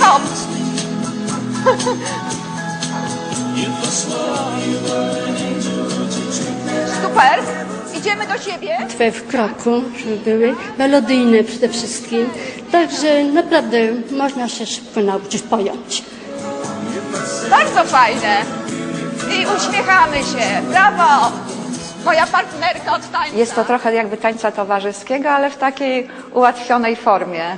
Hop! Super! Idziemy do siebie? Twe w kroku, żeby były melodyjne przede wszystkim. Także naprawdę można się szybko nauczyć pojąć. Bardzo fajne! I uśmiechamy się. Brawo! Moja partnerka od tańca. Jest to trochę jakby tańca towarzyskiego, ale w takiej ułatwionej formie.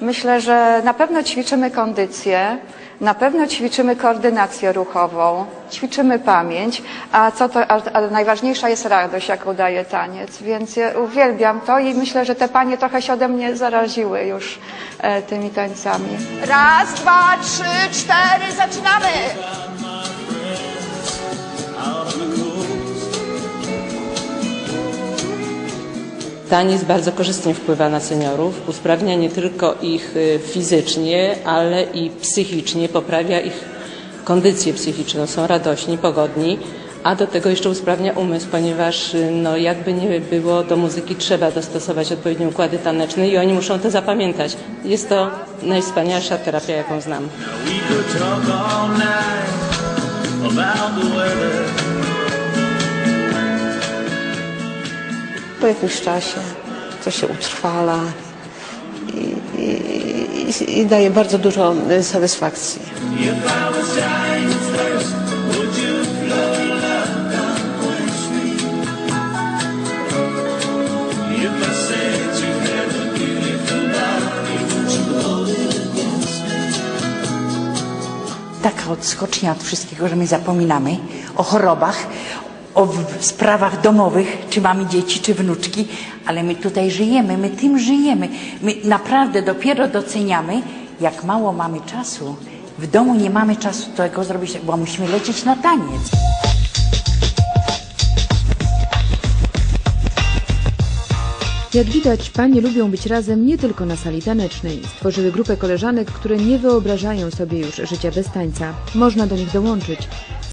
Myślę, że na pewno ćwiczymy kondycję, na pewno ćwiczymy koordynację ruchową, ćwiczymy pamięć, a, co to, a, a najważniejsza jest radość, jaką daje taniec. Więc ja uwielbiam to i myślę, że te panie trochę się ode mnie zaraziły już e, tymi tańcami. Raz, dwa, trzy, cztery, zaczynamy! Taniec bardzo korzystnie wpływa na seniorów, usprawnia nie tylko ich y, fizycznie, ale i psychicznie, poprawia ich kondycję psychiczną, są radośni, pogodni, a do tego jeszcze usprawnia umysł, ponieważ y, no, jakby nie było, do muzyki trzeba dostosować odpowiednie układy taneczne i oni muszą to zapamiętać. Jest to najwspanialsza terapia, jaką znam. Po jakimś czasie to się utrwala i, i, i, daje bardzo dużo y, satysfakcji. Taka odskocznia od wszystkiego, że my zapominamy o chorobach, o sprawach domowych, czy mamy dzieci, czy wnuczki, ale my tutaj żyjemy, my tym żyjemy. My naprawdę dopiero doceniamy, jak mało mamy czasu. W domu nie mamy czasu tego zrobić, bo musimy lecieć na taniec. Jak widać, panie lubią być razem nie tylko na sali tanecznej. Stworzyły grupę koleżanek, które nie wyobrażają sobie już życia bez tańca. Można do nich dołączyć.